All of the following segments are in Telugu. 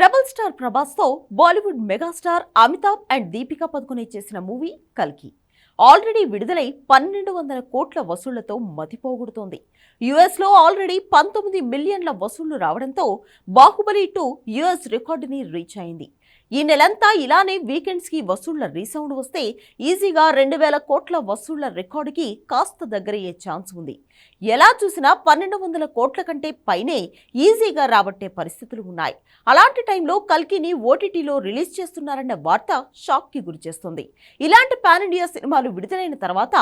Rebel star ప్రభాస్తో Bollywood megastar Amitabh and Deepika Padukone చేసిన మూవీ కల్కి. ఆల్రెడీ విడుదలై పన్నెండు వందల కోట్ల వసూళ్ళతో మతిపోగొడుతోంది. యుఎస్లో ఆల్రెడీ పంతొమ్మిది మిలియన్ల వసూళ్ళు రావడంతో బాహుబలి టూ యుఎస్ రికార్డుని రీచ్ అయింది. ఈ నెలంతా ఇలానే వీకెండ్స్కి వసూళ్ళ రీసౌండ్ వస్తే ఈజీగా రెండు వేల కోట్ల వసూళ్ళ రికార్డుకి కాస్త దగ్గరయ్యే ఛాన్స్ ఉంది. ఎలా చూసినా పన్నెండు వందల కోట్ల కంటే పైనే ఈజీగా రాబట్టే పరిస్థితులు ఉన్నాయి. అలాంటి టైంలో కల్కిని ఓటీటీలో రిలీజ్ చేస్తున్నారన్న వార్త షాక్కి గురిచేస్తుంది ఇలాంటి పాన్ ఇండియా సినిమాలు విడుదలైన తర్వాత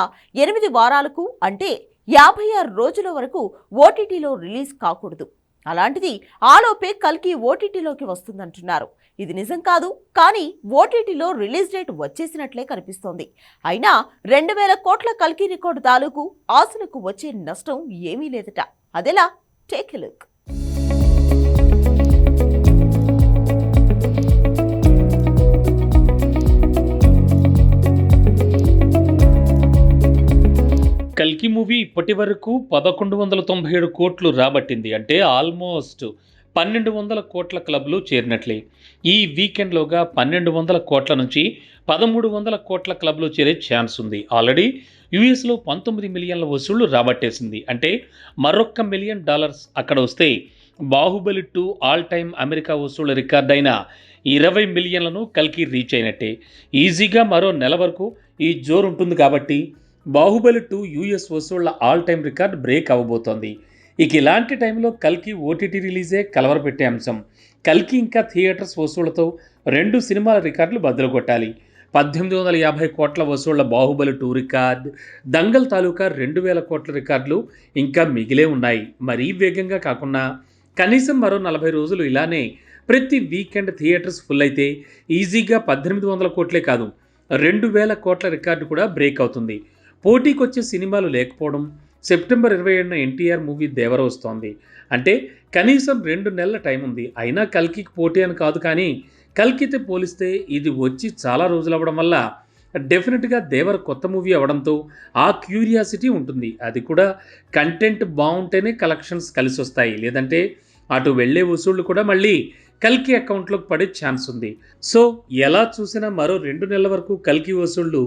ఎనిమిది వారాలకు అంటే యాభై ఆరు రోజుల వరకు ఓటీటీలో రిలీజ్ కాకూడదు. అలాంటిది ఆలోపే కల్కి ఓటీటీలోకి వస్తుందంటున్నారు. ఇది నిజం కాదు కానీ ఓటీటీలో రిలీజ్ డేట్ వచ్చేసినట్లే కనిపిస్తోంది. అయినా రెండు వేల కోట్ల కల్కి రికార్డు తాలూకు ఆశలకు వచ్చే నష్టం ఏమీ లేదట. అదెలా టేక్ ఎ లుక్. కల్కి మూవీ ఇప్పటి వరకు పదకొండు వందల తొంభై ఏడు కోట్లు రాబట్టింది. అంటే ఆల్మోస్ట్ పన్నెండు వందల కోట్ల క్లబ్లో చేరినట్లే. ఈ వీకెండ్లోగా పన్నెండు వందల కోట్ల నుంచి పదమూడు వందల కోట్ల క్లబ్లో చేరే ఛాన్స్ ఉంది. ఆల్రెడీ యూఎస్లో పంతొమ్మిది మిలియన్ల వసూళ్ళు రాబట్టేసింది. అంటే మరొక్క మిలియన్ డాలర్స్ అక్కడ వస్తే Baahubali two all time America వసూళ్ళ record అయిన ఇరవై మిలియన్లను కలికి రీచ్ అయినట్టే. ఈజీగా మరో నెల వరకు ఈ జోరు ఉంటుంది కాబట్టి బాహుబలి టూ యూఎస్ వసూళ్ళ ఆల్ టైమ్ రికార్డ్ బ్రేక్ అవబోతోంది. ఇక ఇలాంటి టైంలో కల్కి ఓటీటీ రిలీజే కలవరపెట్టే అంశం. కల్కి ఇంకా థియేటర్స్ వసూళ్ళతో రెండు సినిమాల రికార్డులు బద్దలు కొట్టాలి పద్దెనిమిది వందల యాభై కోట్ల వసూళ్ళ బాహుబలి టూ రికార్డ్ దంగల్ తాలూకా రెండు వేల కోట్ల రికార్డులు ఇంకా మిగిలే ఉన్నాయి. మరీ వేగంగా కాకుండా కనీసం మరో నలభై రోజులు ఇలానే ప్రతి వీకెండ్ థియేటర్స్ ఫుల్ అయితే ఈజీగా పద్దెనిమిది వందల కోట్లే కాదు రెండు వేల కోట్ల రికార్డు కూడా బ్రేక్ అవుతుంది. పోటీకి వచ్చే సినిమాలు లేకపోవడం సెప్టెంబర్ ఇరవై ఏడున ఎన్టీఆర్ మూవీ దేవర వస్తోంది అంటే కనీసం రెండు నెలల టైం ఉంది. అయినా కల్కికి పోటీ అని కాదు కానీ కల్కితో పోలిస్తే ఇది వచ్చి చాలా రోజులు అవ్వడం వల్ల డెఫినెట్గా దేవర కొత్త మూవీ అవ్వడంతో ఆ క్యూరియాసిటీ ఉంటుంది. అది కూడా కంటెంట్ బాగుంటేనే కలెక్షన్స్ కలిసి వస్తాయి లేదంటే అటు వెళ్ళే వసూళ్ళు కూడా మళ్ళీ కల్కి అకౌంట్లోకి పడే ఛాన్స్ ఉంది. సో ఎలా చూసినా మరో రెండు నెలల వరకు కల్కి వసూళ్ళు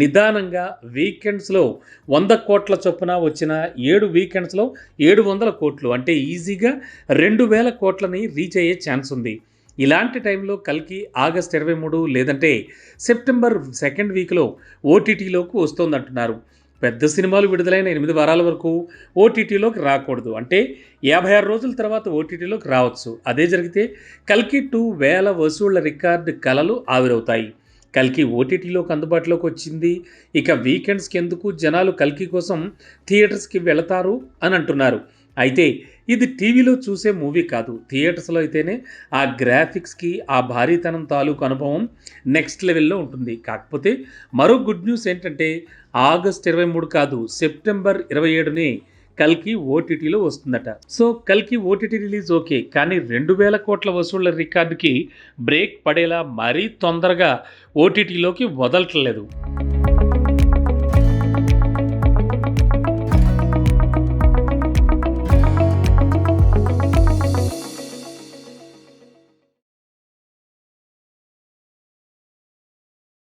నిదానంగా వీకెండ్స్లో వంద కోట్ల చొప్పున వచ్చిన ఏడు వీకెండ్స్లో ఏడు వందల కోట్లు అంటే ఈజీగా రెండు వేల కోట్లని రీచ్ అయ్యే ఛాన్స్ ఉంది. ఇలాంటి టైంలో కల్కి ఆగస్ట్ ఇరవై మూడు లేదంటే సెప్టెంబర్ సెకండ్ వీక్లో ఓటీటీలోకి వస్తోందంటున్నారు. పెద్ద సినిమాలు విడుదలైన ఎనిమిది వారాల వరకు ఓటీటీలోకి రాకూడదు. అంటే యాభై ఆరు రోజుల తర్వాత ఓటీటీలోకి రావచ్చు. అదే జరిగితే కల్కి టూ వేల వసూళ్ళ రికార్డు కలలు ఆవిరవుతాయి. కల్కి ఓటీటీలోకి అందుబాటులోకి వచ్చింది. ఇక వీకెండ్స్కి ఎందుకు జనాలు కల్కి కోసం థియేటర్స్కి వెళతారు అని అంటున్నారు. అయితే ఇది టీవీలో చూసే మూవీ కాదు. థియేటర్స్లో అయితేనే ఆ గ్రాఫిక్స్కి ఆ భారీతనం తాలూకు అనుభవం నెక్స్ట్ లెవెల్లో ఉంటుంది. కాకపోతే మరో గుడ్ న్యూస్ ఏంటంటే ఆగస్ట్ ఇరవై మూడు కాదు సెప్టెంబర్ ఇరవై ఏడుని కల్కి ఓటీటీలో వస్తుందట. సో కల్కి ఓటీటీ రిలీజ్ ఓకే కానీ రెండు వేల కోట్ల వసూళ్ళ రికార్డుకి బ్రేక్ పడేలా మరీ తొందరగా ఓటీటీలోకి వదలట్లేదు.